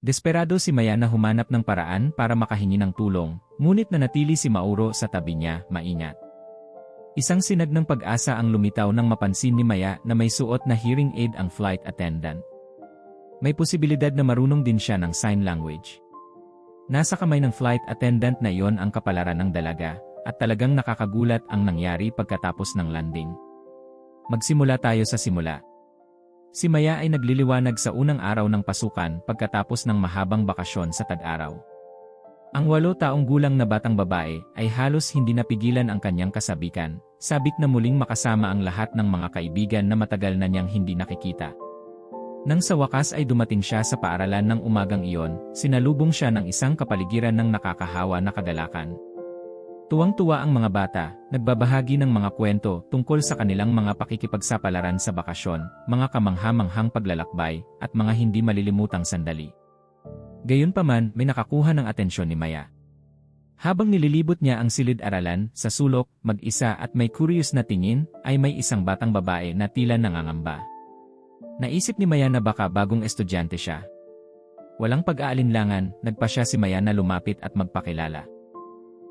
Desperado si Maya na humanap ng paraan para makahingi ng tulong, ngunit nanatili si Mauro sa tabi niya, maingat. Isang sinag ng pag-asa ang lumitaw nang mapansin ni Maya na may suot na hearing aid ang flight attendant. May posibilidad na marunong din siya ng sign language. Nasa kamay ng flight attendant na iyon ang kapalaran ng dalaga, at talagang nakakagulat ang nangyari pagkatapos ng landing. Magsimula tayo sa simula. Si Maya ay nagliliwanag sa unang araw ng pasukan pagkatapos ng mahabang bakasyon sa tag-araw. Ang walo taong gulang na batang babae ay halos hindi napigilan ang kanyang kasabikan, sabik na muling makasama ang lahat ng mga kaibigan na matagal na niyang hindi nakikita. Nang sa wakas ay dumating siya sa paaralan ng umagang iyon, sinalubong siya ng isang kapaligiran ng nakakahawa na kagalakan. Tuwang-tuwa ang mga bata, nagbabahagi ng mga kwento tungkol sa kanilang mga pakikipagsapalaran sa bakasyon, mga kamangha-manghang paglalakbay, at mga hindi malilimutang sandali. Gayunpaman, may nakakuha ng atensyon ni Maya. Habang nililibot niya ang silid-aralan, sa sulok, mag-isa at may curious na tingin, ay may isang batang babae na tila nangangamba. Naisip ni Maya na baka bagong estudyante siya. Walang pag-aalinlangan, nagpa siya si Maya na lumapit at magpakilala.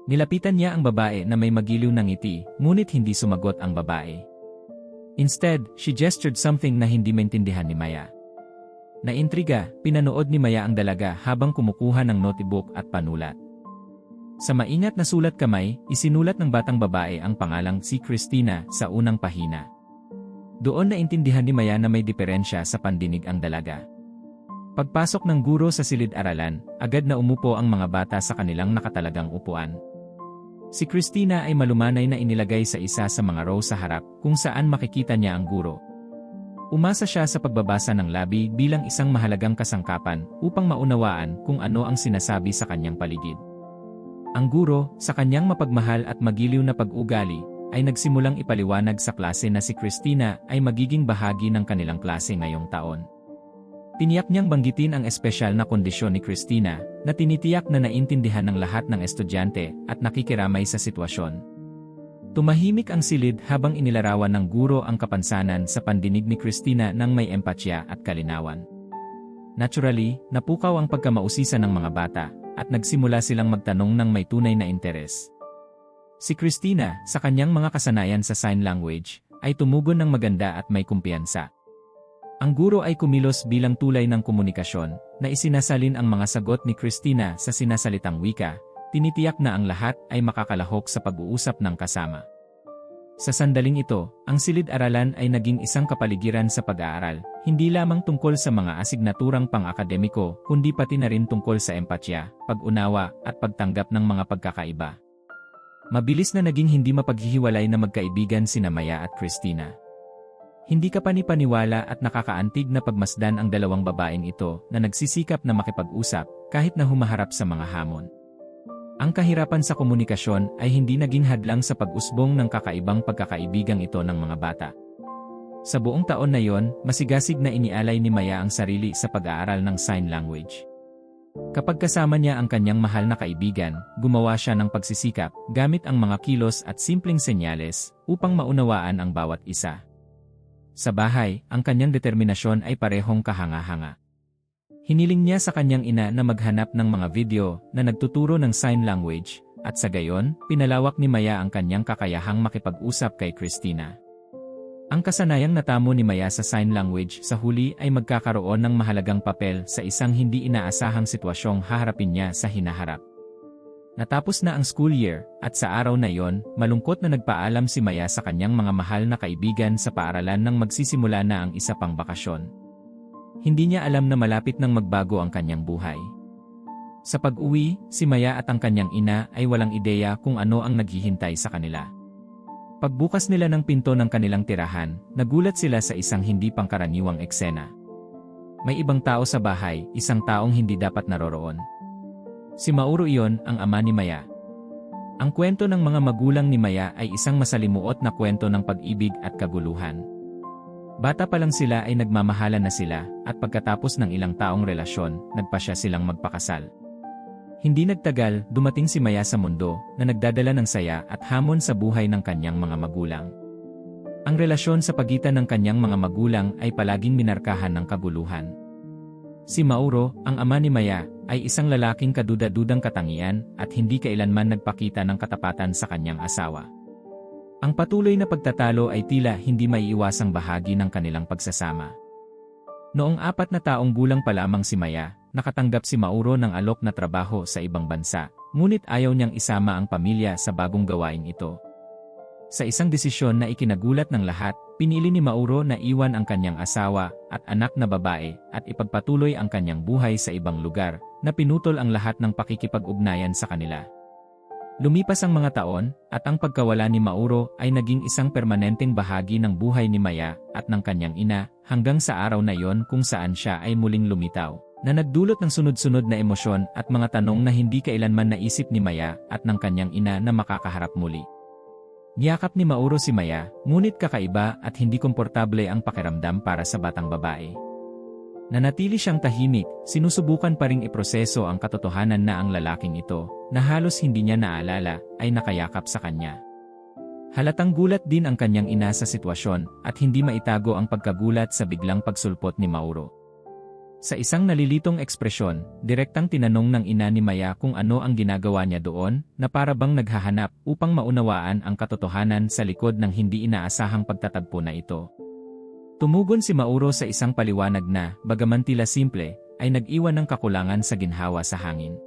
Nilapitan niya ang babae na may magiliw ng ngiti, ngunit hindi sumagot ang babae. Instead, she gestured something na hindi maintindihan ni Maya. Naintriga, pinanood ni Maya ang dalaga habang kumukuha ng notebook at panulat. Sa maingat na sulat kamay, isinulat ng batang babae ang pangalang si Christina sa unang pahina. Doon naintindihan ni Maya na may diferensya sa pandinig ang dalaga. Pagpasok ng guro sa silid-aralan, agad na umupo ang mga bata sa kanilang nakatalagang upuan. Si Christina ay malumanay na inilagay sa isa sa mga row sa harap kung saan makikita niya ang guro. Umasa siya sa pagbabasa ng labi bilang isang mahalagang kasangkapan upang maunawaan kung ano ang sinasabi sa kanyang paligid. Ang guro, sa kanyang mapagmahal at magiliw na pag-ugali, ay nagsimulang ipaliwanag sa klase na si Christina ay magiging bahagi ng kanilang klase ngayong taon. Tiniyak niyang banggitin ang espesyal na kondisyon ni Christina na tinitiyak na naintindihan ng lahat ng estudyante at nakikiramay sa sitwasyon. Tumahimik ang silid habang inilarawan ng guro ang kapansanan sa pandinig ni Christina ng may empatya at kalinawan. Naturally, napukaw ang pagkamausisan ng mga bata at nagsimula silang magtanong ng may tunay na interes. Si Christina, sa kanyang mga kasanayan sa sign language, ay tumugon ng maganda at may kumpiyansa. Ang guro ay kumilos bilang tulay ng komunikasyon, na isinasalin ang mga sagot ni Christina sa sinasalitang wika, tinitiyak na ang lahat ay makakalahok sa pag-uusap ng kasama. Sa sandaling ito, ang silid-aralan ay naging isang kapaligiran sa pag-aaral, hindi lamang tungkol sa mga asignaturang pang-akademiko, kundi pati na rin tungkol sa empatya, pag-unawa, at pagtanggap ng mga pagkakaiba. Mabilis na naging hindi mapaghihiwalay na magkaibigan sina Maya at Christina. Hindi ka panipaniwala at nakakaantig na pagmasdan ang dalawang babaeng ito na nagsisikap na makipag-usap kahit na humaharap sa mga hamon. Ang kahirapan sa komunikasyon ay hindi naging hadlang sa pag-usbong ng kakaibang pagkakaibigang ito ng mga bata. Sa buong taon na yon, masigasig na inialay ni Maya ang sarili sa pag-aaral ng sign language. Kapag kasama niya ang kanyang mahal na kaibigan, gumawa siya ng pagsisikap gamit ang mga kilos at simpleng senyales upang maunawaan ang bawat isa. Sa bahay, ang kanyang determinasyon ay parehong kahanga-hanga. Hiniling niya sa kanyang ina na maghanap ng mga video na nagtuturo ng sign language, at sa gayon, pinalawak ni Maya ang kanyang kakayahang makipag-usap kay Christina. Ang kasanayang natamo ni Maya sa sign language sa huli ay magkakaroon ng mahalagang papel sa isang hindi inaasahang sitwasyong haharapin niya sa hinaharap. Natapos na ang school year, at sa araw na iyon, malungkot na nagpaalam si Maya sa kanyang mga mahal na kaibigan sa paaralan nang magsisimula na ang isa pang bakasyon. Hindi niya alam na malapit nang magbago ang kanyang buhay. Sa pag-uwi, si Maya at ang kanyang ina ay walang ideya kung ano ang naghihintay sa kanila. Pagbukas nila ng pinto ng kanilang tirahan, nagulat sila sa isang hindi pangkaraniwang eksena. May ibang tao sa bahay, isang taong hindi dapat naroroon. Si Mauro iyon ang ama ni Maya. Ang kwento ng mga magulang ni Maya ay isang masalimuot na kwento ng pag-ibig at kaguluhan. Bata pa lang sila ay nagmamahalan na sila, at pagkatapos ng ilang taong relasyon, nagpa siya silang magpakasal. Hindi nagtagal, dumating si Maya sa mundo, na nagdadala ng saya at hamon sa buhay ng kanyang mga magulang. Ang relasyon sa pagitan ng kanyang mga magulang ay palaging minarkahan ng kaguluhan. Si Mauro, ang ama ni Maya, ay isang lalaking kaduda-dudang katangian at hindi kailanman nagpakita ng katapatan sa kanyang asawa. Ang patuloy na pagtatalo ay tila hindi maiiwasang bahagi ng kanilang pagsasama. Noong apat na taong gulang pa lamang si Maya, nakatanggap si Mauro ng alok na trabaho sa ibang bansa, ngunit ayaw niyang isama ang pamilya sa bagong gawain ito. Sa isang desisyon na ikinagulat ng lahat, pinili ni Mauro na iwan ang kanyang asawa at anak na babae at ipagpatuloy ang kanyang buhay sa ibang lugar na pinutol ang lahat ng pakikipag-ugnayan sa kanila. Lumipas ang mga taon at ang pagkawala ni Mauro ay naging isang permanenteng bahagi ng buhay ni Maya at ng kanyang ina hanggang sa araw na yon kung saan siya ay muling lumitaw na nagdulot ng sunod-sunod na emosyon at mga tanong na hindi kailanman naisip ni Maya at ng kanyang ina na makakaharap muli. Niyakap ni Mauro si Maya, ngunit kakaiba at hindi komportable ang pakiramdam para sa batang babae. Nanatili siyang tahimik, sinusubukan pa ring iproseso ang katotohanan na ang lalaking ito, na halos hindi niya naalala, ay nakayakap sa kanya. Halatang gulat din ang kanyang ina sa sitwasyon at hindi maitago ang pagkagulat sa biglang pagsulpot ni Mauro. Sa isang nalilitong ekspresyon, direktang tinanong ng ina ni Maya kung ano ang ginagawa niya doon, na para bang naghahanap upang maunawaan ang katotohanan sa likod ng hindi inaasahang pagtatagpo na ito. Tumugon si Mauro sa isang paliwanag na, bagaman tila simple, ay nag-iwan ng kakulangan sa ginhawa sa hangin.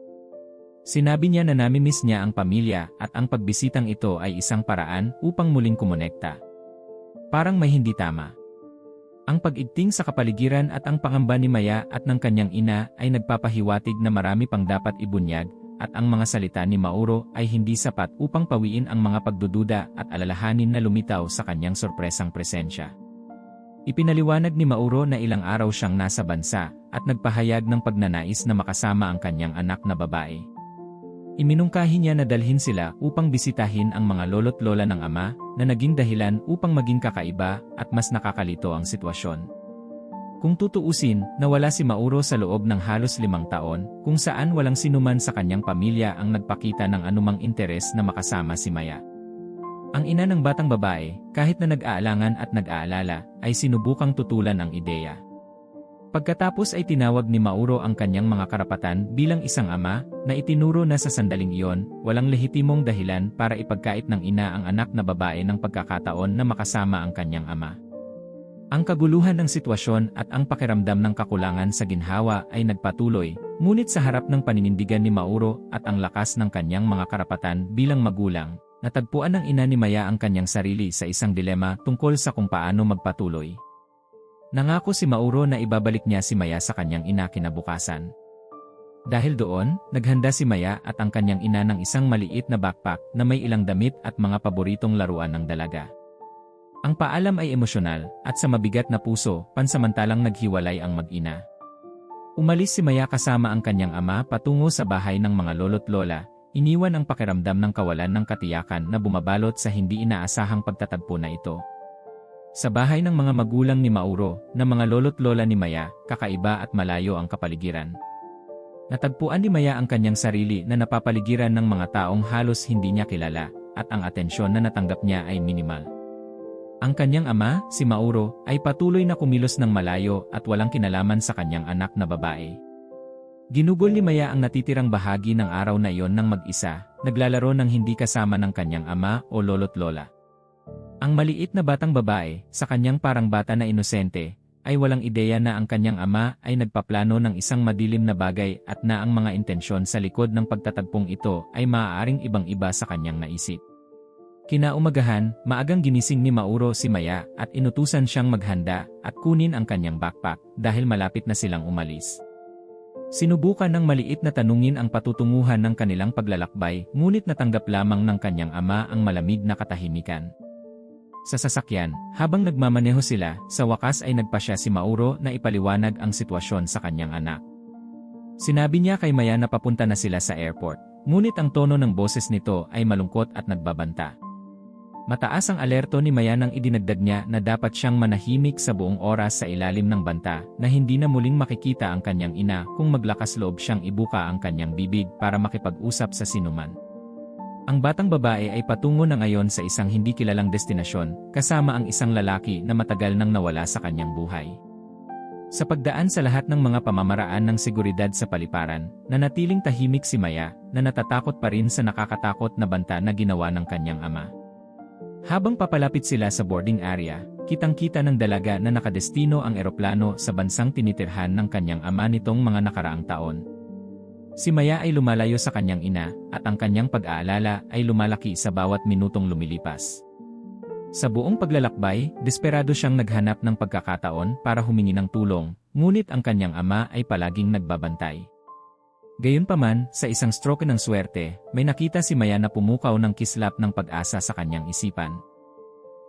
Sinabi niya na namimiss niya ang pamilya at ang pagbisitang ito ay isang paraan upang muling kumonekta. Parang may hindi tama. Ang pag-igting sa kapaligiran at ang pangamba ni Maya at ng kanyang ina ay nagpapahiwatig na marami pang dapat ibunyag at ang mga salita ni Mauro ay hindi sapat upang pawiin ang mga pagdududa at alalahanin na lumitaw sa kanyang sorpresang presensya. Ipinaliwanag ni Mauro na ilang araw siyang nasa bansa at nagpahayag ng pagnanais na makasama ang kanyang anak na babae. Iminungkahi niya na dalhin sila upang bisitahin ang mga lolo't lola ng ama na naging dahilan upang maging kakaiba at mas nakakalito ang sitwasyon. Kung tutuusin, nawala si Mauro sa loob ng halos limang taon kung saan walang sinuman sa kanyang pamilya ang nagpakita ng anumang interes na makasama si Maya. Ang ina ng batang babae, kahit na nag-aalangan at nag-aalala, ay sinubukang tutulan ang ideya. Pagkatapos ay tinawag ni Mauro ang kanyang mga karapatan bilang isang ama na itinuro na sa sandaling iyon, walang lehitimong dahilan para ipagkait ng ina ang anak na babae ng pagkakataon na makasama ang kanyang ama. Ang kaguluhan ng sitwasyon at ang pakiramdam ng kakulangan sa ginhawa ay nagpatuloy, ngunit sa harap ng paninindigan ni Mauro at ang lakas ng kanyang mga karapatan bilang magulang, natagpuan ng ina ni Maya ang kanyang sarili sa isang dilema tungkol sa kung paano magpatuloy. Nangako si Mauro na ibabalik niya si Maya sa kanyang ina kinabukasan. Dahil doon, naghanda si Maya at ang kanyang ina ng isang maliit na backpack na may ilang damit at mga paboritong laruan ng dalaga. Ang paalam ay emosyonal at sa mabigat na puso, pansamantalang naghiwalay ang mag-ina. Umalis si Maya kasama ang kanyang ama patungo sa bahay ng mga lolo't lola, iniwan ang pakiramdam ng kawalan ng katiyakan na bumabalot sa hindi inaasahang pagtatagpo na ito. Sa bahay ng mga magulang ni Mauro, na mga lolo't lola ni Maya, kakaiba at malayo ang kapaligiran. Natagpuan ni Maya ang kanyang sarili na napapaligiran ng mga taong halos hindi niya kilala, at ang atensyon na natanggap niya ay minimal. Ang kanyang ama, si Mauro, ay patuloy na kumilos ng malayo at walang kinalaman sa kanyang anak na babae. Ginugol ni Maya ang natitirang bahagi ng araw na iyon ng mag-isa, naglalaro ng hindi kasama ng kanyang ama o lolo't lola. Ang maliit na batang babae, sa kanyang parang bata na inosente, ay walang ideya na ang kanyang ama ay nagpaplano ng isang madilim na bagay at na ang mga intensyon sa likod ng pagtatagpong ito ay maaaring ibang-iba sa kanyang naisip. Kinaumagahan, maagang ginising ni Mauro si Maya at inutusan siyang maghanda at kunin ang kanyang backpack dahil malapit na silang umalis. Sinubukan ng maliit na tanungin ang patutunguhan ng kanilang paglalakbay ngunit natanggap lamang ng kanyang ama ang malamig na katahimikan. Sa sasakyan, habang nagmamaneho sila, sa wakas ay nagpasya si Mauro na ipaliwanag ang sitwasyon sa kanyang anak. Sinabi niya kay Maya na papunta na sila sa airport, ngunit ang tono ng boses nito ay malungkot at nagbabanta. Mataas ang alerto ni Maya nang idinagdag niya na dapat siyang manahimik sa buong oras sa ilalim ng banta na hindi na muling makikita ang kanyang ina kung maglakas loob siyang ibuka ang kanyang bibig para makipag-usap sa sinuman. Ang batang babae ay patungo na ngayon sa isang hindi kilalang destinasyon, kasama ang isang lalaki na matagal nang nawala sa kanyang buhay. Sa pagdaan sa lahat ng mga pamamaraan ng seguridad sa paliparan, nanatiling tahimik si Maya na natatakot pa rin sa nakakatakot na banta na ginawa ng kanyang ama. Habang papalapit sila sa boarding area, kitang-kita ng dalaga na nakadestino ang eroplano sa bansang tinitirhan ng kanyang ama nitong mga nakaraang taon. Si Maya ay lumalayo sa kanyang ina at ang kanyang pag-aalala ay lumalaki sa bawat minutong lumilipas. Sa buong paglalakbay, desperado siyang naghanap ng pagkakataon para humingi ng tulong, ngunit ang kanyang ama ay palaging nagbabantay. Gayunpaman, sa isang stroke ng swerte, may nakita si Maya na pumukaw ng kislap ng pag-asa sa kanyang isipan.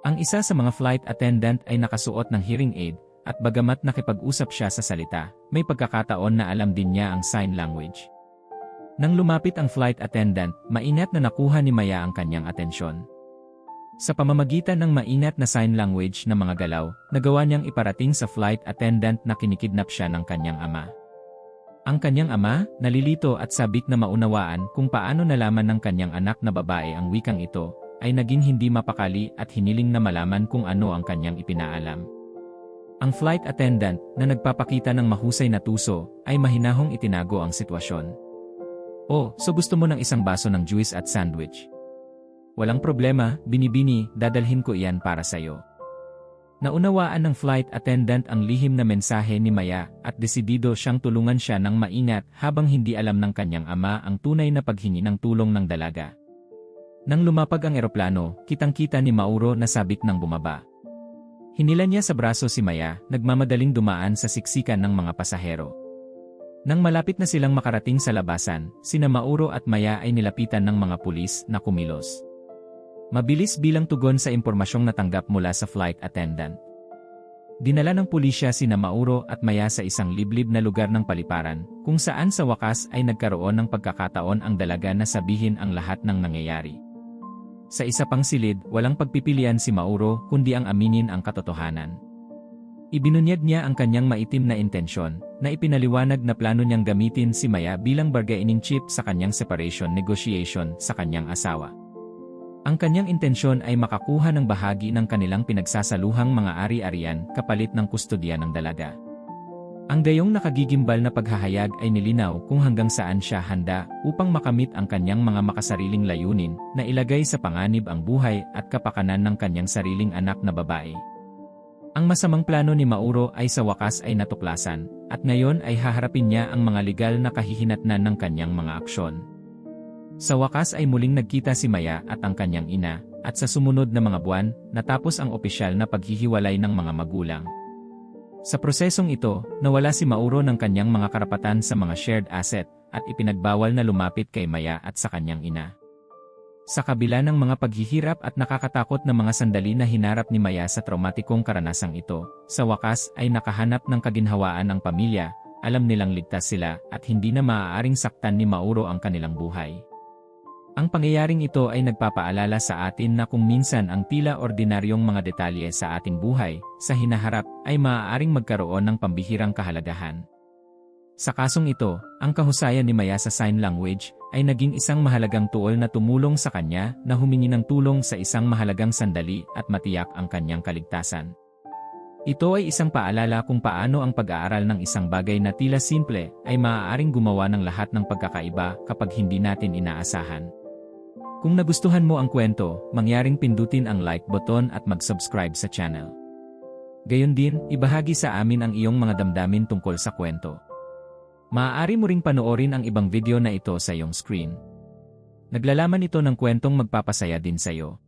Ang isa sa mga flight attendant ay nakasuot ng hearing aid, at bagamat nakipag-usap siya sa salita, may pagkakataon na alam din niya ang sign language. Nang lumapit ang flight attendant, mainat na nakuha ni Maya ang kanyang atensyon. Sa pamamagitan ng mainat na sign language na mga galaw, nagawa niyang iparating sa flight attendant na kinikidnap siya ng kanyang ama. Ang kanyang ama, nalilito at sabik na maunawaan kung paano nalaman ng kanyang anak na babae ang wikang ito, ay naging hindi mapakali at hiniling na malaman kung ano ang kanyang ipinaalam. Ang flight attendant, na nagpapakita ng mahusay na tuso, ay mahinahong itinago ang sitwasyon. Oh, so gusto mo ng isang baso ng juice at sandwich? Walang problema, binibini, dadalhin ko iyan para sa'yo. Naunawaan ng flight attendant ang lihim na mensahe ni Maya at desidido siyang tulungan siya ng maingat habang hindi alam ng kanyang ama ang tunay na paghingi ng tulong ng dalaga. Nang lumapag ang eroplano, kitang-kita ni Mauro na sabik ng bumaba. Hinila niya sa braso si Maya, nagmamadaling dumaan sa siksikan ng mga pasahero. Nang malapit na silang makarating sa labasan, sina Mauro at Maya ay nilapitan ng mga pulis na kumilos. Mabilis bilang tugon sa impormasyong natanggap mula sa flight attendant. Dinala ng pulisya sina Mauro at Maya sa isang liblib na lugar ng paliparan, kung saan sa wakas ay nagkaroon ng pagkakataon ang dalaga na sabihin ang lahat ng nangyayari. Sa isa pang silid, walang pagpipilian si Mauro kundi ang aminin ang katotohanan. Ibinunyag niya ang kanyang maitim na intensyon, na ipinaliwanag na plano niyang gamitin si Maya bilang bargaining chip sa kanyang separation negotiation sa kanyang asawa. Ang kanyang intensyon ay makakuha ng bahagi ng kanilang pinagsasaluhang mga ari-arian kapalit ng kustodya ng dalaga. Ang gayong nakagigimbal na paghahayag ay nilinaw kung hanggang saan siya handa upang makamit ang kanyang mga makasariling layunin na ilagay sa panganib ang buhay at kapakanan ng kanyang sariling anak na babae. Ang masamang plano ni Mauro ay sa wakas ay natuklasan, at ngayon ay haharapin niya ang mga legal na kahihinatnan ng kanyang mga aksyon. Sa wakas ay muling nagkita si Maya at ang kanyang ina, at sa sumunod na mga buwan, natapos ang opisyal na paghihiwalay ng mga magulang. Sa prosesong ito, nawala si Mauro ng kanyang mga karapatan sa mga shared asset, at ipinagbawal na lumapit kay Maya at sa kanyang ina. Sa kabila ng mga paghihirap at nakakatakot na mga sandali na hinarap ni Maya sa traumatikong karanasang ito, sa wakas ay nakahanap ng kaginhawaan ang pamilya, alam nilang ligtas sila at hindi na maaaring saktan ni Mauro ang kanilang buhay. Ang pangyayaring ito ay nagpapaalala sa atin na kung minsan ang tila ordinaryong mga detalye sa ating buhay, sa hinaharap, ay maaaring magkaroon ng pambihirang kahalagahan. Sa kasong ito, ang kahusayan ni Maya sa sign language ay naging isang mahalagang tuol na tumulong sa kanya na humingi ng tulong sa isang mahalagang sandali at matiyak ang kanyang kaligtasan. Ito ay isang paalala kung paano ang pag-aaral ng isang bagay na tila simple ay maaaring gumawa ng lahat ng pagkakaiba kapag hindi natin inaasahan. Kung nagustuhan mo ang kwento, mangyaring pindutin ang like button at mag-subscribe sa channel. Gayon din, ibahagi sa amin ang iyong mga damdamin tungkol sa kwento. Maaari mo ring panoorin ang ibang video na ito sa iyong screen. Naglalaman ito ng kwentong magpapasaya din sa iyo.